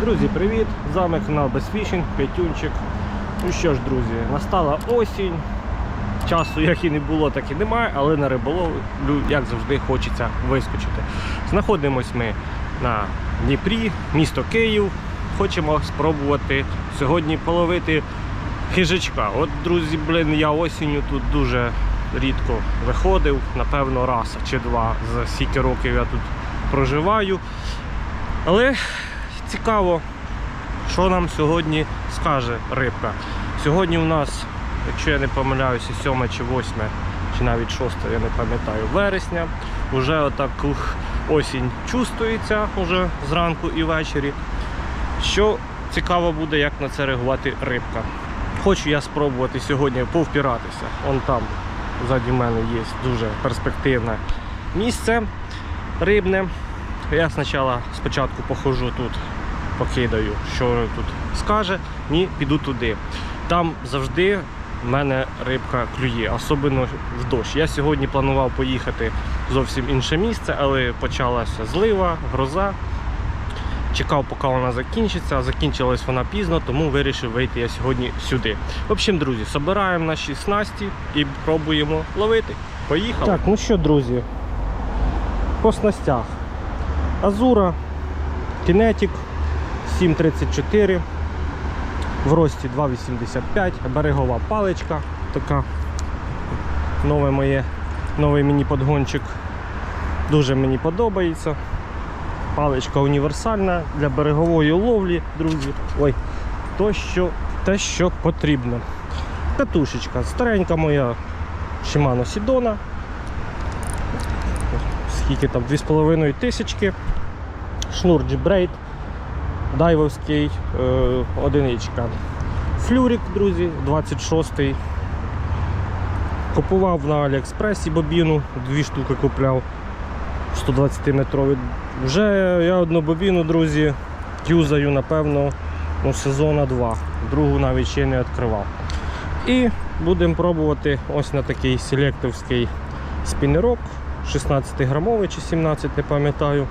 Друзі, привіт! З вами канал Безфішінг, П'ятюнчик. Ну що ж, друзі, настала осінь. Часу як і не було, так і немає, але на риболовлю, як завжди, хочеться вискочити. Знаходимось ми на Дніпрі, місто Київ. Хочемо спробувати сьогодні половити хижачка. От, друзі, блин, я осінню тут дуже рідко виходив, напевно, раз чи два за стільки років я тут проживаю. Але цікаво, що нам сьогодні скаже рибка. Сьогодні у нас, якщо я не помиляюся, 7 чи 8, чи навіть 6, я не пам'ятаю, вересня. Уже отак осінь чувствується уже зранку і ввечері. Що цікаво буде, як на це реагувати рибка. Хочу я спробувати сьогодні повпіратися. Он там ззаді мене є дуже перспективне місце рибне. Я спочатку, спочатку похожу тут, покидаю, що тут скаже, ні, піду туди. Там завжди в мене рибка клює, особливо в дощ. Я сьогодні планував поїхати зовсім інше місце, але почалася злива, гроза. Чекав, поки вона закінчиться, а закінчилась вона пізно, тому вирішив вийти я сьогодні сюди. В общем, друзі, збираємо наші снасті і пробуємо ловити. Поїхали. Так, ну що, друзі, по снастях. Азура, Kinetic 734, в рості 2,85, берегова паличка, така нове моє, новий мені подгончик. Дуже мені подобається. Паличка універсальна для берегової ловлі, друзі. Ой, то, що, те, що потрібно. Катушечка, старенька моя Shimano Sidona. Скільки там 2,5 тисячки. Шнур G-Braid, дайвовський, е, одиничка. Флюрик, друзі, 26-й. Купував на Аліекспресі бобіну, дві штуки купляв 120-метрові. Вже я одну бобіну, друзі, юзаю, напевно, ну, сезона 2. Другу навіть ще не відкривав. І будемо пробувати ось на такий селектовський спінерок, 16 грамовий чи 17, не пам'ятаю.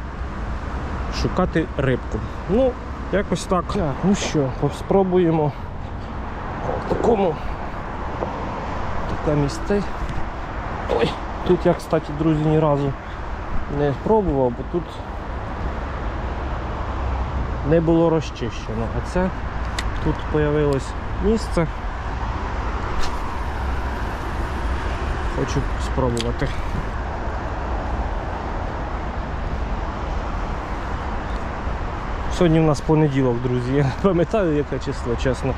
Шукати рибку. Ну, якось так. так ну що, спробуємо в такому таке місце. Ой, тут я, кстати, друзі, ні разу не спробував, бо тут не було розчищено. А це тут з'явилось місце. Хочу спробувати. Сьогодні у нас понеділок, друзі. Я не пам'ятаю, яке число, чесно.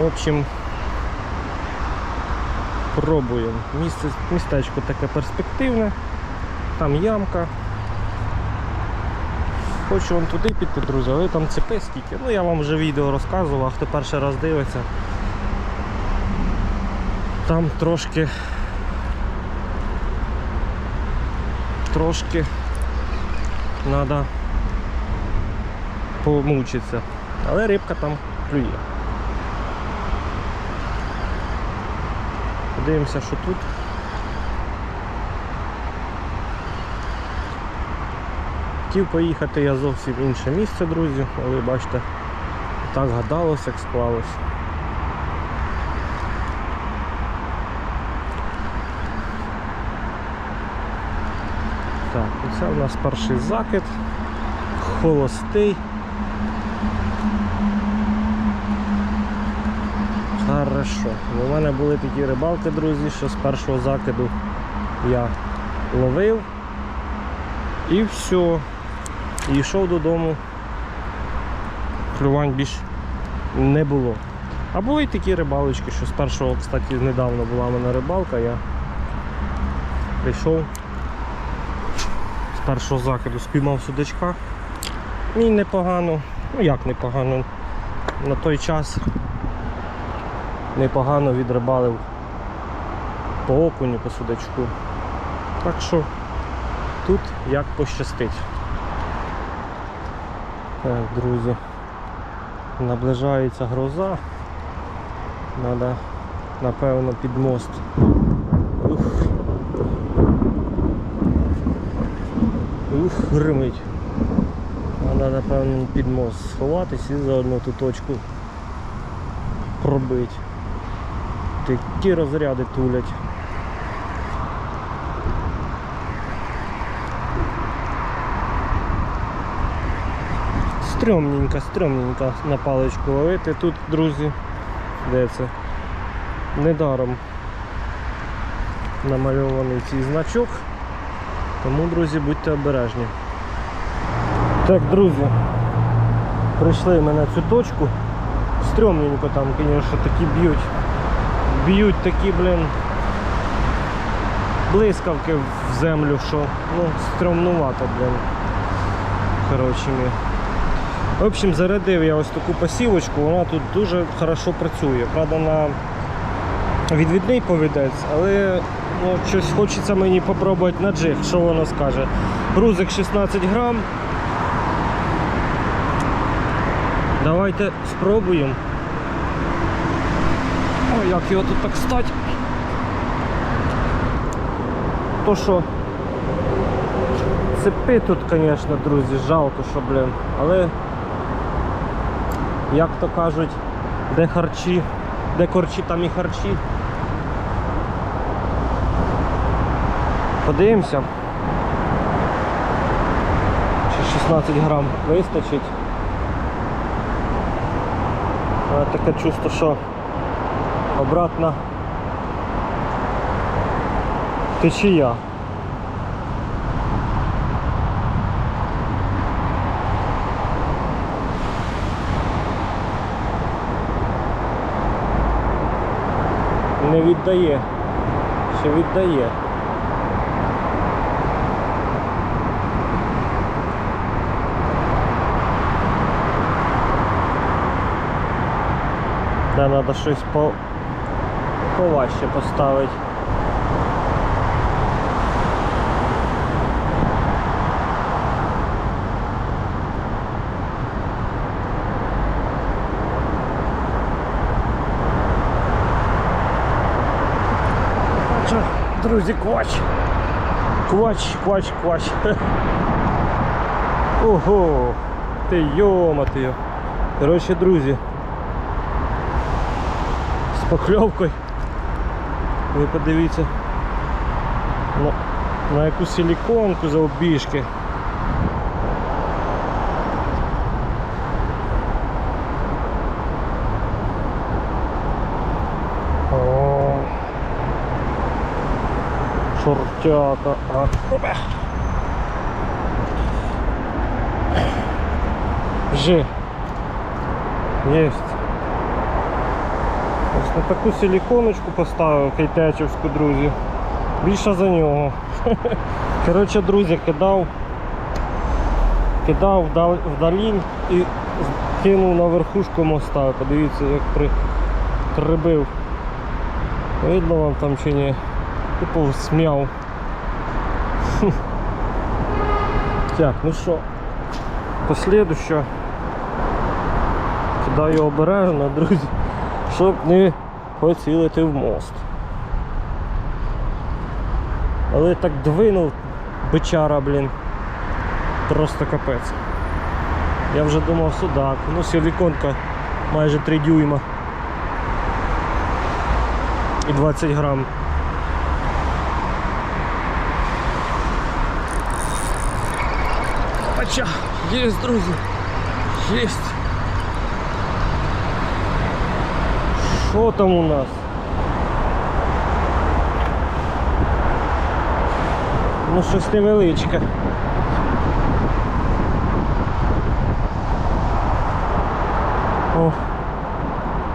В общем, пробуємо. Місце, містечко таке перспективне, там ямка. Хочу вон туди піти, друзі, але там цепи скільки. Ну я вам вже відео розказував, хто перший раз дивиться. Там трошки трошки треба помучитися. Але рибка там клює. Подивимося, що тут. Хотів поїхати я зовсім в інше місце, друзі, але бачите, так гадалось, як склалось. Так, оце у нас перший закид, холостий. Хорошо. У мене були такі рибалки, друзі, що з першого закиду я ловив і все. І йшов додому. Клювань більш не було. А були й такі рибалочки, що з першого, кстати, недавно була в мене рибалка, я прийшов з першого закиду спіймав судачка. І непогано, ну як непогано, на той час непогано відрибалив по окуню, по судачку. Так що тут як пощастить. Так, друзі. наближається гроза. Надо, напевно, під мост. Ух. Ух, гримить. Треба, напевно, під мост сховатись і заодно ту точку пробити. Такі розряди тулять. Стрьомненько, стрьомненько на паличку ловити тут, друзі. Де це? Недаром намальований цей значок. Тому, друзі, будьте обережні. Так, друзі, прийшли ми на цю точку. Стрьомненько там, звісно, такі б'ють. Б'ють такі, блін, блискавки в землю, що ну, стрьомнувато, блін. Коротше. В общем, зарядив я ось таку посівочку, вона тут дуже хорошо працює. Правда, на відвідний повідець, але ну, щось хочеться мені попробувати на джиг, що воно скаже. Грузик 16 грам. Давайте спробуємо. Ой, як його тут так стать. То що? Цепи тут, звісно, друзі, жалко, що, блін. Але, як то кажуть, де харчі, де корчі, там і харчі. Подивимося. Чи 16 грам вистачить. Таке чувство, що обратно течія. Не віддає. Ще віддає. Да, треба щось по... поважче поставити. Що, друзі, квач. Квач, квач, квач. Ого! Ти йома ти. Коротше, друзі. З покльовкою. Ви подивіться. На, на яку силіконку за обіжки. Чортяка. Опа. Жи. Есть. Ось на таку силіконочку поставив кейтечівську, друзі. Більше за нього. Коротше, друзі, кидав. Кидав вдал- вдалінь і кинув на верхушку моста. Подивіться, як при... прибив. Видно вам там чи ні? Типу смяв. Так, ну що, послідуще. Кидаю обережно, друзі, щоб не поцілити в мост. Але так двинув бичара, блін. Просто капець. Я вже думав судак. Ну, силіконка майже 3 дюйма. І 20 грам. Опача! Есть, друзі! Есть! Що там у нас? Ну щось невеличке. О.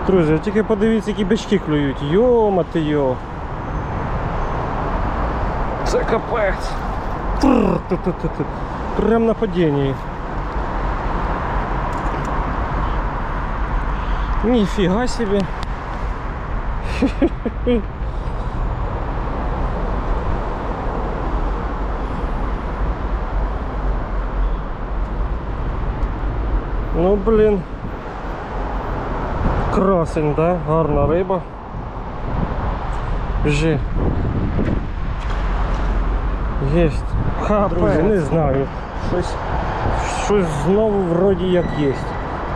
Друзі, тільки подивіться, які бички клюють. Йома ти йо. Це капець. Прям на падінні. Ніфіга собі. Ну блін. Красень, да? Гарна риба. Біжи. Єсть. Друзі, не знаю. Щось, щось знову вроді як є.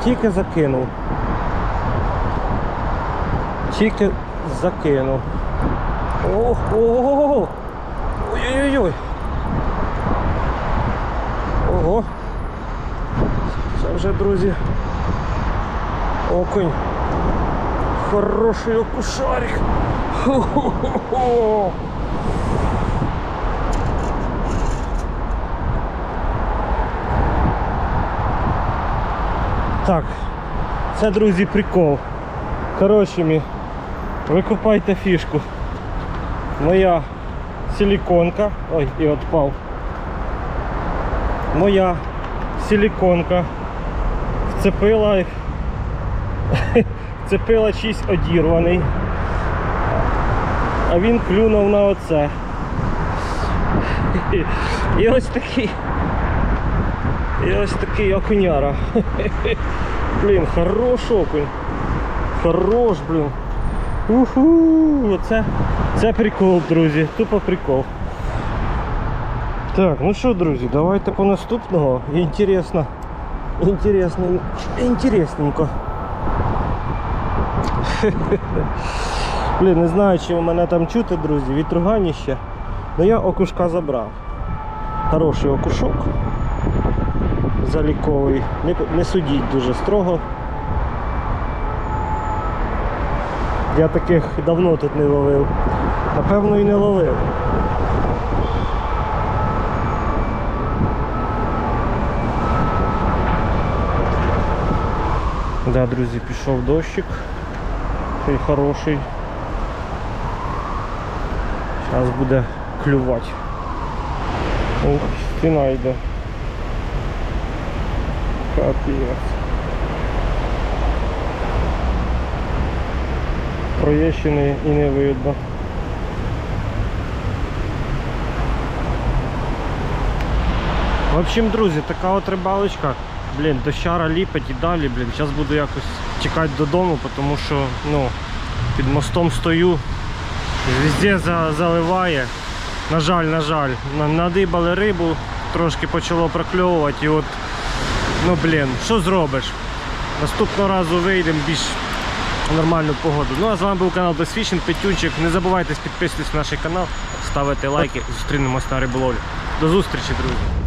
Тільки закинув. Тільки закинув. Ох, ого! Ой-ой-ой! Ого! Це вже, друзі. Окунь. Хороший окушарик. Хо-хо-хо-хо. Так, це, друзі, прикол. Коротше, мі, викупайте фішку. Моя силіконка. Ой, і отпав. Моя силіконка вцепила вцепила чийсь одірваний. А він клюнув на оце. І ось такий. І ось такий окуняра. Блін, хорош окунь. Хорош, блін. Уху, оце, це прикол, друзі. Тупо прикол. Так, ну що, друзі, давайте по наступного. Інтересно. Інтересно. Інтересненько. Блін, не знаю, чи мене там чути, друзі, вітруганіще. Ну я окушка забрав. Хороший окушок. Заліковий. Не, не судіть дуже строго. Я таких давно тут не ловив. Напевно і не ловив. Да, друзі, пішов дощик. Ще й хороший. Зараз буде клювати. Ух, стіна йде. Капець. Проєщини і не видно. В общем, друзі, така от рибалочка. Блін, дощара ліпить і далі, блін. Зараз буду якось тікати додому, тому що ну, під мостом стою. Везде за, заливає. На жаль, на жаль. Надибали рибу, трошки почало прокльовувати і от, ну блін, що зробиш? Наступного разу вийдемо більш нормальну погоду. Ну а з вами був канал Досвідчен, Петюнчик. Не забувайте підписуватись на наш канал, ставити лайки, зустрінемось на риболовлі. До зустрічі, друзі!